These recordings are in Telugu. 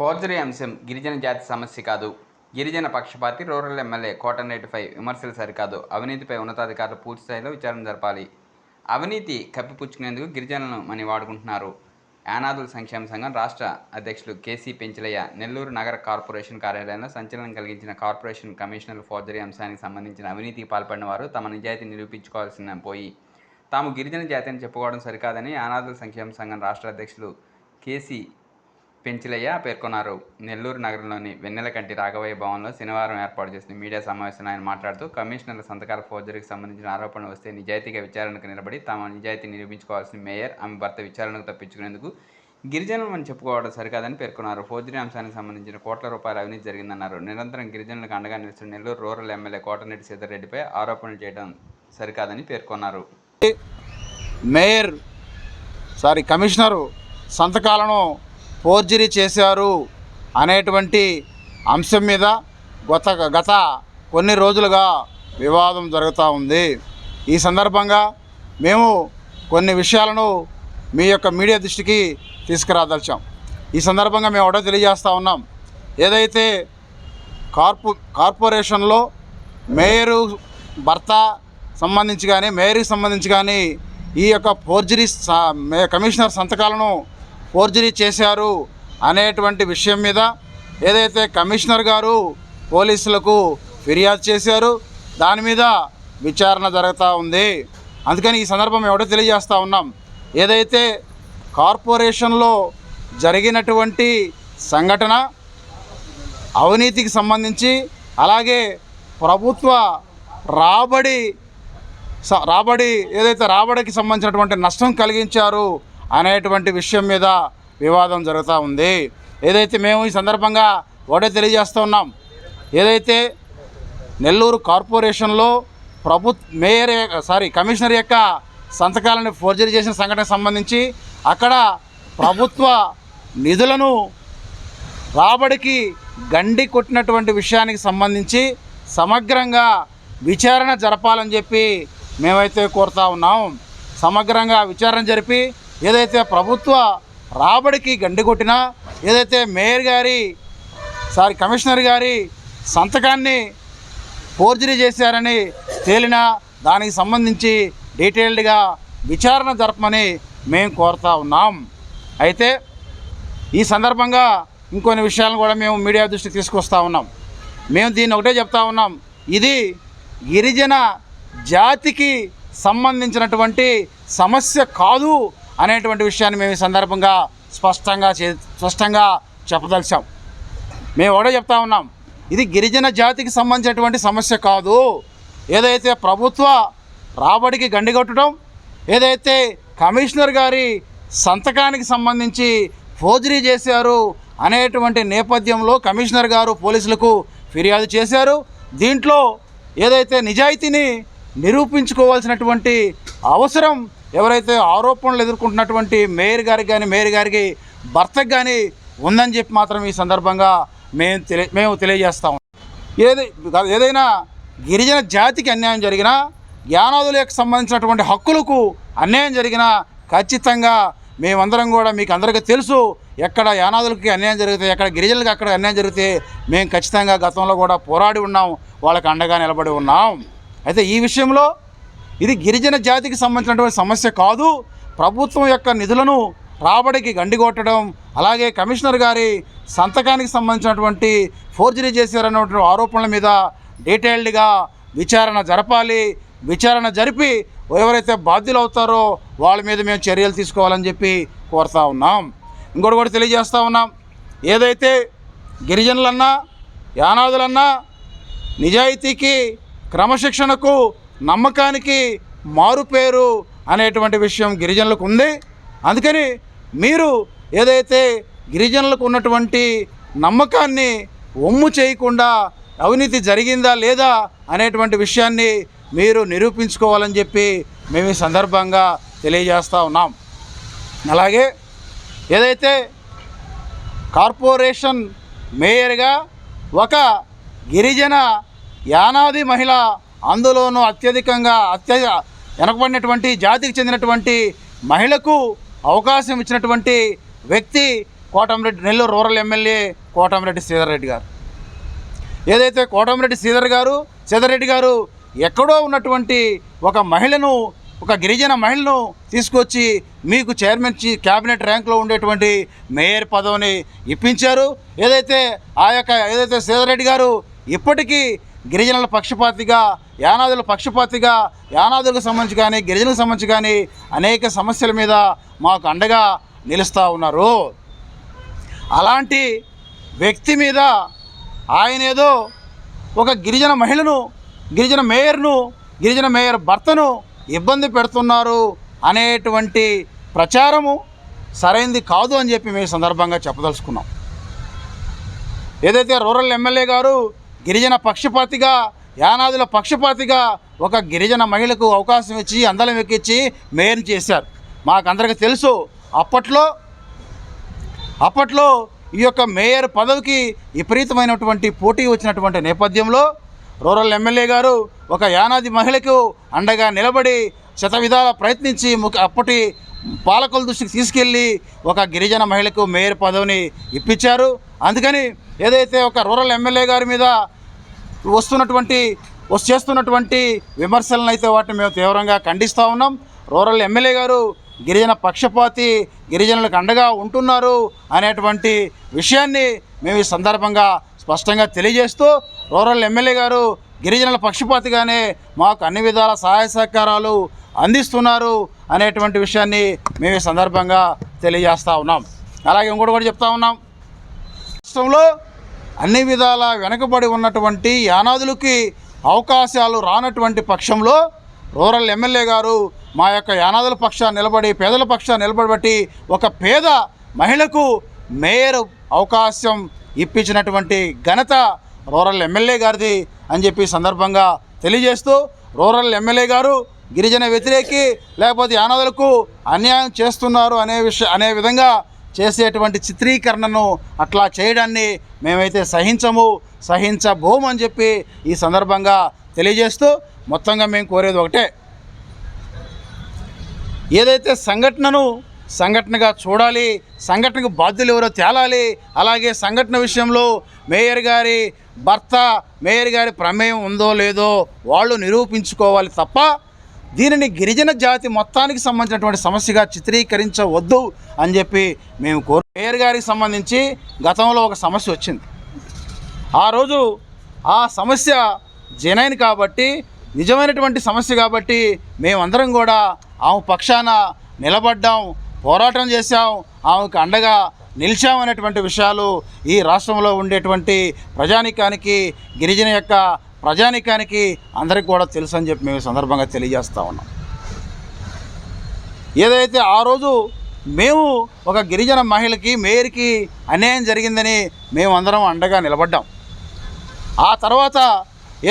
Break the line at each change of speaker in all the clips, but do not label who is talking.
ఫోర్జరీ అంశం గిరిజన జాతి సమస్య కాదు గిరిజన పక్షపాతి రూరల్ ఎమ్మెల్యే కోటనేటిపై విమర్శలు సరికాదు అవినీతిపై ఉన్నతాధికారులు పూర్తిస్థాయిలో విచారణ జరపాలి అవినీతి కప్పిపుచ్చుకునేందుకు గిరిజనులను మని వాడుకుంటున్నారు యానాదుల సంక్షేమ సంఘం రాష్ట్ర అధ్యక్షులు కేసీ పెంచలయ్య నెల్లూరు నగర కార్పొరేషన్ కార్యాలయంలో సంచలనం కలిగించిన కార్పొరేషన్ కమిషనర్ ఫోర్జరీ అంశానికి సంబంధించిన అవినీతికి పాల్పడిన వారు తమ నిజాయితీ నిరూపించుకోవాల్సిన పోయి తాము గిరిజన జాతి అని చెప్పుకోవడం సరికాదని ఆనాదుల సంక్షేమ సంఘం రాష్ట్ర అధ్యక్షులు కేసీ పెంచిలయ్య పేర్కొన్నారు నెల్లూరు నగరంలోని వెన్నెలకంటి రాఘవయ్య భవన్లో శనివారం ఏర్పాటు చేసిన మీడియా సమావేశంలో ఆయన మాట్లాడుతూ కమిషనర్ల సంతకాల ఫోర్జరీకి సంబంధించిన ఆరోపణలు వస్తే నిజాయితీగా విచారణకు నిలబడి తమ నిజాయితీ నిరూపించుకోవాల్సిన మేయర్ ఆమె భర్త విచారణకు తప్పించుకునేందుకు గిరిజనులు అని చెప్పుకోవడం సరికాదని పేర్కొన్నారు ఫోర్జరీ అంశానికి సంబంధించిన కోట్ల రూపాయల అవినీతి జరిగిందన్నారు నిరంతరం గిరిజనులకు అండగా నిలిచిన నెల్లూరు రూరల్ ఎమ్మెల్యే కోటనెడ్డి సీతారెడ్డిపై ఆరోపణలు చేయడం సరికాదని పేర్కొన్నారు
మేయర్ సారీ కమిషనరు సంతకాలను ఫోర్జరీ చేశారు అనేటువంటి అంశం మీద గత గత కొన్ని రోజులుగా వివాదం జరుగుతూ ఉంది ఈ సందర్భంగా మేము కొన్ని విషయాలను మీ యొక్క మీడియా దృష్టికి తీసుకురాదలిచాం ఈ సందర్భంగా మేము ఒకటో తెలియజేస్తూ ఉన్నాం ఏదైతే కార్పొ కార్పొరేషన్లో మేయరు భర్త సంబంధించి కానీ మేయర్కి సంబంధించి కానీ ఈ యొక్క ఫోర్జరీ కమిషనర్ సంతకాలను ఫోర్జరీ చేశారు అనేటువంటి విషయం మీద ఏదైతే కమిషనర్ గారు పోలీసులకు ఫిర్యాదు చేశారు దాని మీద విచారణ జరుగుతూ ఉంది అందుకని ఈ సందర్భం ఎవడో తెలియజేస్తూ ఉన్నాం ఏదైతే కార్పొరేషన్లో జరిగినటువంటి సంఘటన అవినీతికి సంబంధించి అలాగే ప్రభుత్వ రాబడి రాబడి ఏదైతే రాబడికి సంబంధించినటువంటి నష్టం కలిగించారు అనేటువంటి విషయం మీద వివాదం జరుగుతూ ఉంది ఏదైతే మేము ఈ సందర్భంగా ఒకటే తెలియజేస్తూ ఉన్నాం ఏదైతే నెల్లూరు కార్పొరేషన్లో ప్రభు మేయర్ సారీ కమిషనర్ యొక్క సంతకాలను ఫోర్జరీ చేసిన సంఘటనకు సంబంధించి అక్కడ ప్రభుత్వ నిధులను రాబడికి గండి కొట్టినటువంటి విషయానికి సంబంధించి సమగ్రంగా విచారణ జరపాలని చెప్పి మేమైతే కోరుతా ఉన్నాం సమగ్రంగా విచారణ జరిపి ఏదైతే ప్రభుత్వ రాబడికి గండి కొట్టినా ఏదైతే మేయర్ గారి సారీ కమిషనర్ గారి సంతకాన్ని ఫోర్జరీ చేశారని తేలిన దానికి సంబంధించి డీటెయిల్డ్గా విచారణ జరపమని మేము కోరుతా ఉన్నాం అయితే ఈ సందర్భంగా ఇంకొన్ని విషయాలను కూడా మేము మీడియా దృష్టికి తీసుకొస్తా ఉన్నాం మేము దీన్ని ఒకటే చెప్తా ఉన్నాం ఇది గిరిజన జాతికి సంబంధించినటువంటి సమస్య కాదు అనేటువంటి విషయాన్ని మేము ఈ సందర్భంగా స్పష్టంగా చే స్పష్టంగా చెప్పదలిచాం మేము కూడా చెప్తా ఉన్నాం ఇది గిరిజన జాతికి సంబంధించినటువంటి సమస్య కాదు ఏదైతే ప్రభుత్వ రాబడికి గండిగొట్టడం ఏదైతే కమిషనర్ గారి సంతకానికి సంబంధించి ఫోర్జరీ చేశారు అనేటువంటి నేపథ్యంలో కమిషనర్ గారు పోలీసులకు ఫిర్యాదు చేశారు దీంట్లో ఏదైతే నిజాయితీని నిరూపించుకోవాల్సినటువంటి అవసరం ఎవరైతే ఆరోపణలు ఎదుర్కొంటున్నటువంటి మేయర్ గారికి కానీ మేయర్ గారికి భర్తకు కానీ ఉందని చెప్పి మాత్రం ఈ సందర్భంగా మేము తెలియ మేము తెలియజేస్తాం ఏది ఏదైనా గిరిజన జాతికి అన్యాయం జరిగినా జ్ఞానాదులకు సంబంధించినటువంటి హక్కులకు అన్యాయం జరిగినా ఖచ్చితంగా మేమందరం కూడా మీకు అందరికీ తెలుసు ఎక్కడ యానాదులకి అన్యాయం జరిగితే ఎక్కడ గిరిజనులకి అక్కడ అన్యాయం జరిగితే మేము ఖచ్చితంగా గతంలో కూడా పోరాడి ఉన్నాం వాళ్ళకి అండగా నిలబడి ఉన్నాం అయితే ఈ విషయంలో ఇది గిరిజన జాతికి సంబంధించినటువంటి సమస్య కాదు ప్రభుత్వం యొక్క నిధులను రాబడికి గండిగొట్టడం అలాగే కమిషనర్ గారి సంతకానికి సంబంధించినటువంటి ఫోర్జరీ చేశారన్నటువంటి ఆరోపణల మీద డీటెయిల్డ్గా విచారణ జరపాలి విచారణ జరిపి ఎవరైతే బాధ్యులు అవుతారో వాళ్ళ మీద మేము చర్యలు తీసుకోవాలని చెప్పి కోరుతా ఉన్నాం ఇంకోటి కూడా తెలియజేస్తూ ఉన్నాం ఏదైతే గిరిజనులన్నా యానాదులన్నా నిజాయితీకి క్రమశిక్షణకు నమ్మకానికి మారుపేరు అనేటువంటి విషయం గిరిజనులకు ఉంది అందుకని మీరు ఏదైతే గిరిజనులకు ఉన్నటువంటి నమ్మకాన్ని ఒమ్ము చేయకుండా అవినీతి జరిగిందా లేదా అనేటువంటి విషయాన్ని మీరు నిరూపించుకోవాలని చెప్పి మేము ఈ సందర్భంగా తెలియజేస్తూ ఉన్నాం అలాగే ఏదైతే కార్పొరేషన్ మేయర్గా ఒక గిరిజన యానాది మహిళ అందులోనూ అత్యధికంగా అత్యధిక వెనకబడినటువంటి జాతికి చెందినటువంటి మహిళకు అవకాశం ఇచ్చినటువంటి వ్యక్తి కోటంరెడ్డి నెల్లూరు రూరల్ ఎమ్మెల్యే కోటంరెడ్డి రెడ్డి గారు ఏదైతే కోటంరెడ్డి శ్రీధర్ గారు రెడ్డి గారు ఎక్కడో ఉన్నటువంటి ఒక మహిళను ఒక గిరిజన మహిళను తీసుకొచ్చి మీకు చైర్మన్ క్యాబినెట్ ర్యాంక్లో ఉండేటువంటి మేయర్ పదవిని ఇప్పించారు ఏదైతే ఆ యొక్క ఏదైతే రెడ్డి గారు ఇప్పటికీ గిరిజనుల పక్షపాతిగా యానాదుల పక్షపాతిగా యానాదులకు సంబంధించి కానీ గిరిజనులకు సంబంధించి కానీ అనేక సమస్యల మీద మాకు అండగా నిలుస్తూ ఉన్నారు అలాంటి వ్యక్తి మీద ఆయన ఏదో ఒక గిరిజన మహిళను గిరిజన మేయర్ను గిరిజన మేయర్ భర్తను ఇబ్బంది పెడుతున్నారు అనేటువంటి ప్రచారము సరైంది కాదు అని చెప్పి మేము సందర్భంగా చెప్పదలుచుకున్నాం ఏదైతే రూరల్ ఎమ్మెల్యే గారు గిరిజన పక్షపాతిగా యానాదుల పక్షపాతిగా ఒక గిరిజన మహిళకు అవకాశం ఇచ్చి అందలం ఎక్కించి మేయర్ చేశారు అందరికీ తెలుసు అప్పట్లో అప్పట్లో ఈ యొక్క మేయర్ పదవికి విపరీతమైనటువంటి పోటీ వచ్చినటువంటి నేపథ్యంలో రూరల్ ఎమ్మెల్యే గారు ఒక యానాది మహిళకు అండగా నిలబడి శతవిధాల ప్రయత్నించి అప్పటి పాలకుల దృష్టికి తీసుకెళ్ళి ఒక గిరిజన మహిళకు మేయర్ పదవిని ఇప్పించారు అందుకని ఏదైతే ఒక రూరల్ ఎమ్మెల్యే గారి మీద వస్తున్నటువంటి వస్తు చేస్తున్నటువంటి విమర్శలను అయితే వాటిని మేము తీవ్రంగా ఖండిస్తూ ఉన్నాం రూరల్ ఎమ్మెల్యే గారు గిరిజన పక్షపాతి గిరిజనులకు అండగా ఉంటున్నారు అనేటువంటి విషయాన్ని మేము ఈ సందర్భంగా స్పష్టంగా తెలియజేస్తూ రూరల్ ఎమ్మెల్యే గారు గిరిజనుల పక్షపాతిగానే మాకు అన్ని విధాల సహాయ సహకారాలు అందిస్తున్నారు అనేటువంటి విషయాన్ని మేము ఈ సందర్భంగా తెలియజేస్తూ ఉన్నాం అలాగే ఇంకోటి కూడా చెప్తా ఉన్నాం రాష్ట్రంలో అన్ని విధాల వెనుకబడి ఉన్నటువంటి యానాదులకి అవకాశాలు రానటువంటి పక్షంలో రూరల్ ఎమ్మెల్యే గారు మా యొక్క యానాదుల పక్షాన్ని నిలబడి పేదల పక్షాన్ని నిలబడబట్టి ఒక పేద మహిళకు మేయర్ అవకాశం ఇప్పించినటువంటి ఘనత రూరల్ ఎమ్మెల్యే గారిది అని చెప్పి సందర్భంగా తెలియజేస్తూ రూరల్ ఎమ్మెల్యే గారు గిరిజన వ్యతిరేకి లేకపోతే యానాదులకు అన్యాయం చేస్తున్నారు అనే విషయ అనే విధంగా చేసేటువంటి చిత్రీకరణను అట్లా చేయడాన్ని మేమైతే సహించము సహించబోము అని చెప్పి ఈ సందర్భంగా తెలియజేస్తూ మొత్తంగా మేము కోరేది ఒకటే ఏదైతే సంఘటనను సంఘటనగా చూడాలి సంఘటనకు బాధ్యులు ఎవరో తేలాలి అలాగే సంఘటన విషయంలో మేయర్ గారి భర్త మేయర్ గారి ప్రమేయం ఉందో లేదో వాళ్ళు నిరూపించుకోవాలి తప్ప దీనిని గిరిజన జాతి మొత్తానికి సంబంధించినటువంటి సమస్యగా చిత్రీకరించవద్దు అని చెప్పి మేము కోరు మేయర్ గారికి సంబంధించి గతంలో ఒక సమస్య వచ్చింది ఆ రోజు ఆ సమస్య జనైన్ కాబట్టి నిజమైనటువంటి సమస్య కాబట్టి మేమందరం కూడా ఆమె పక్షాన నిలబడ్డాం పోరాటం చేశాం ఆమెకు అండగా నిలిచామనేటువంటి విషయాలు ఈ రాష్ట్రంలో ఉండేటువంటి ప్రజానికానికి గిరిజన యొక్క ప్రజానికానికి అందరికి కూడా తెలుసు అని చెప్పి మేము సందర్భంగా తెలియజేస్తూ ఉన్నాం ఏదైతే ఆ రోజు మేము ఒక గిరిజన మహిళకి మేయర్కి అన్యాయం జరిగిందని మేమందరం అండగా నిలబడ్డాం ఆ తర్వాత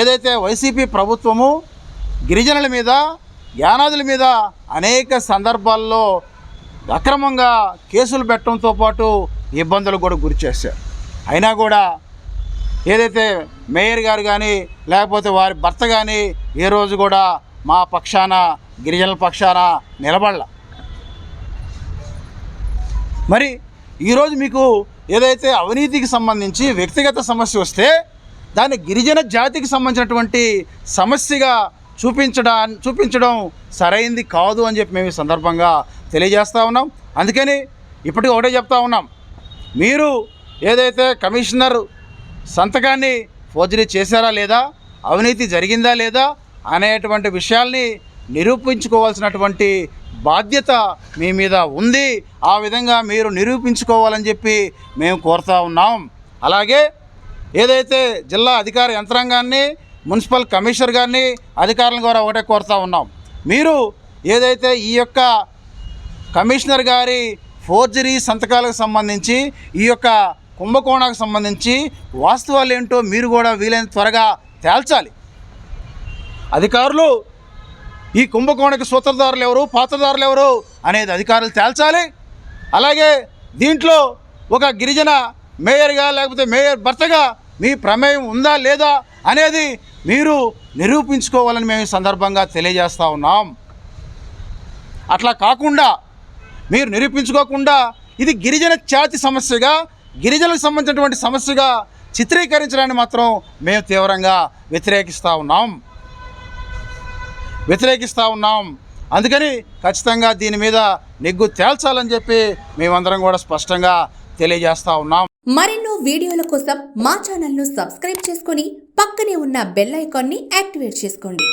ఏదైతే వైసీపీ ప్రభుత్వము గిరిజనుల మీద యానాదుల మీద అనేక సందర్భాల్లో అక్రమంగా కేసులు పెట్టడంతో పాటు ఇబ్బందులు కూడా గురి చేశారు అయినా కూడా ఏదైతే మేయర్ గారు కానీ లేకపోతే వారి భర్త కానీ ఏ రోజు కూడా మా పక్షాన గిరిజనుల పక్షాన నిలబడాల మరి ఈరోజు మీకు ఏదైతే అవినీతికి సంబంధించి వ్యక్తిగత సమస్య వస్తే దాన్ని గిరిజన జాతికి సంబంధించినటువంటి సమస్యగా చూపించడా చూపించడం సరైంది కాదు అని చెప్పి మేము ఈ సందర్భంగా తెలియజేస్తూ ఉన్నాం అందుకని ఇప్పటికీ ఒకటే చెప్తా ఉన్నాం మీరు ఏదైతే కమిషనర్ సంతకాన్ని ఫోర్జరీ చేశారా లేదా అవినీతి జరిగిందా లేదా అనేటువంటి విషయాల్ని నిరూపించుకోవాల్సినటువంటి బాధ్యత మీ మీద ఉంది ఆ విధంగా మీరు నిరూపించుకోవాలని చెప్పి మేము కోరుతా ఉన్నాం అలాగే ఏదైతే జిల్లా అధికార యంత్రాంగాన్ని మున్సిపల్ కమిషనర్ గారిని అధికారులను కూడా ఒకటే కోరుతా ఉన్నాం మీరు ఏదైతే ఈ యొక్క కమిషనర్ గారి ఫోర్జరీ సంతకాలకు సంబంధించి ఈ యొక్క కుంభకోణాలకు సంబంధించి వాస్తవాలు ఏంటో మీరు కూడా వీలైన త్వరగా తేల్చాలి అధికారులు ఈ కుంభకోణకి సూత్రధారులు ఎవరు పాత్రధారులు ఎవరు అనేది అధికారులు తేల్చాలి అలాగే దీంట్లో ఒక గిరిజన మేయర్గా లేకపోతే మేయర్ భర్తగా మీ ప్రమేయం ఉందా లేదా అనేది మీరు నిరూపించుకోవాలని మేము సందర్భంగా తెలియజేస్తూ ఉన్నాం అట్లా కాకుండా మీరు నిరూపించుకోకుండా ఇది గిరిజన ఛాతి సమస్యగా గిరిజనకు సంబంధించినటువంటి సమస్యగా చిత్రీకరించడాన్ని మాత్రం మేము తీవ్రంగా వ్యతిరేకిస్తూ ఉన్నాం వ్యతిరేకిస్తూ ఉన్నాం అందుకని ఖచ్చితంగా దీని మీద నెగ్గు తేల్చాలని చెప్పి మేమందరం కూడా స్పష్టంగా తెలియజేస్తూ ఉన్నాం మరెన్నో వీడియోల కోసం మా ను సబ్స్క్రైబ్ చేసుకుని పక్కనే ఉన్న బెల్ ని యాక్టివేట్ చేసుకోండి